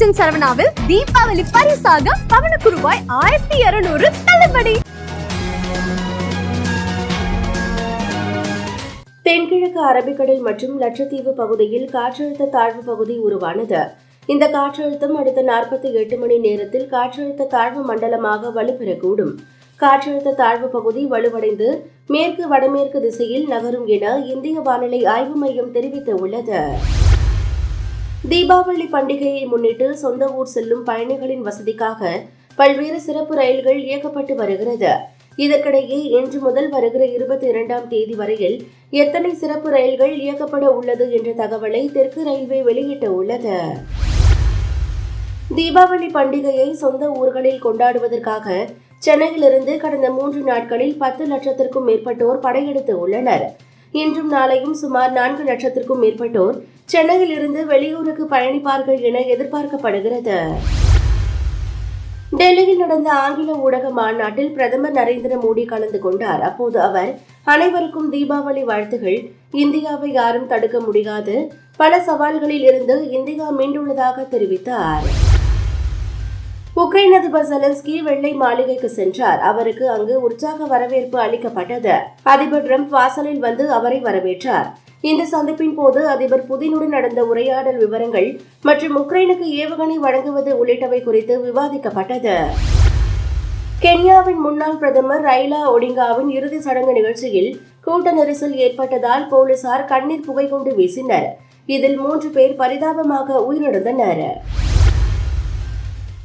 ராஜன் சரவணாவில் தீபாவளி பரிசாக பவனுக்கு ரூபாய் ஆயிரத்தி இருநூறு தள்ளுபடி. தென்கிழக்கு அரபிக்கடல் மற்றும் லட்சத்தீவு பகுதியில் காற்றழுத்த தாழ்வு பகுதி உருவானது. இந்த காற்றழுத்தம் அடுத்த நாற்பத்தி எட்டு மணி நேரத்தில் காற்றழுத்த தாழ்வு மண்டலமாக வலுப்பெறக்கூடும். காற்றழுத்த தாழ்வு பகுதி வலுவடைந்து மேற்கு வடமேற்கு திசையில் நகரும் என இந்திய வானிலை ஆய்வு மையம் தெரிவித்துள்ளது. தீபாவளி பண்டிகையை முன்னிட்டு சொந்த ஊர் செல்லும் பயணிகளின் வசதிக்காக பல்வேறு சிறப்பு ரயில்கள் இயக்கப்பட்டு வருகிறது. இதற்கிடையே இன்று முதல் வருகிற இருபத்தி இரண்டாம் தேதி வரையில் எத்தனை சிறப்பு ரயில்கள் இயக்கப்பட உள்ளது என்ற தகவலை தெற்கு ரயில்வே வெளியிட்டுள்ளது தீபாவளி பண்டிகையை சொந்த ஊர்களில் கொண்டாடுவதற்காக சென்னையிலிருந்து கடந்த மூன்று நாட்களில் பத்து லட்சத்திற்கும் மேற்பட்டோர் படையெடுத்து உள்ளனர். இன்றும் நாளையும் சுமார் நான்கு லட்சத்திற்கும் மேற்பட்டோர் சென்னையில் இருந்து வெளியூருக்கு பயணிப்பார்கள் என எதிர்பார்க்கப்படுகிறது. டெல்லியில் நடந்த ஆங்கில ஊடக மாநாட்டில் பிரதமர் நரேந்திர மோடி கலந்து கொண்டார். அப்போது அவர் அனைவருக்கும் தீபாவளி வாழ்த்துகள். இந்தியாவை யாரும் தடுக்க முடியாது. பல சவால்களில் இருந்து இந்தியா மீண்டுள்ளதாக தெரிவித்தார். உக்ரைன் அதிபர் செலன்ஸ்கி வெள்ளை மாளிகைக்கு சென்றார். அவருக்கு அங்கு உற்சாக வரவேற்பு அளிக்கப்பட்டது. அதிபர் ட்ரம்ப் வாசலில் வந்து அவரை வரவேற்றார். இந்த சந்திப்பின் போது அதிபர் புதினுடன் நடந்த உரையாடல் விவரங்கள் மற்றும் உக்ரைனுக்கு ஏவுகணை வழங்குவது உள்ளிட்டவை குறித்து விவாதிக்கப்பட்டது. கென்யாவின் முன்னாள் பிரதமர் ரைலா ஒடிங்காவின் இறுதி சடங்கு நிகழ்ச்சியில் கூட்ட நெரிசல் ஏற்பட்டதால் போலீசார் கண்ணீர் புகை கொண்டு வீசினர். இதில் மூன்று பேர் பரிதாபமாக உயிரிழந்தனர்.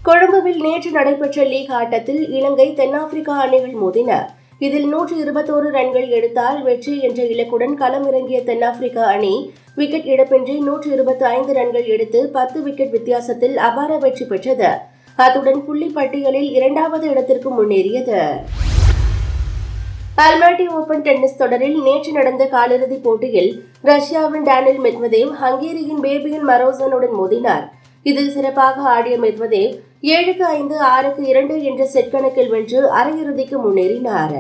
கொழும்புவில் நேற்று நடைபெற்ற லீக் ஆட்டத்தில் இலங்கை தென்னாப்பிரிக்கா அணிகள் மோதின. இதில் நூற்று இருபத்தோரு ரன்கள் எடுத்தால் வெற்றி என்ற இலக்குடன் களமிறங்கிய தென்னாப்பிரிக்க அணி விக்கெட் இழப்பின்றி நூற்று இருபத்தி ஐந்து ரன்கள் எடுத்து பத்து விக்கெட் வித்தியாசத்தில் அபார வெற்றி பெற்றது. அத்துடன் புள்ளி பட்டியலில் இரண்டாவது இடத்திற்கு முன்னேறியது. அல்மாட்டி ஓபன் டென்னிஸ் தொடரில் நேற்று நடந்த காலிறுதிப் போட்டியில் ரஷ்யாவின் டேனில் மெத்வதேவ் ஹங்கேரியின் பேபியன் மரோசனுடன் மோதினார். இதில் சிறப்பாக ஆடிய மெத்வதேவ் ஏழுக்கு ஐந்து ஆறுக்கு இரண்டு என்ற செட் கணக்கில் வென்று அரையிறுதிக்கு முன்னேறினார்.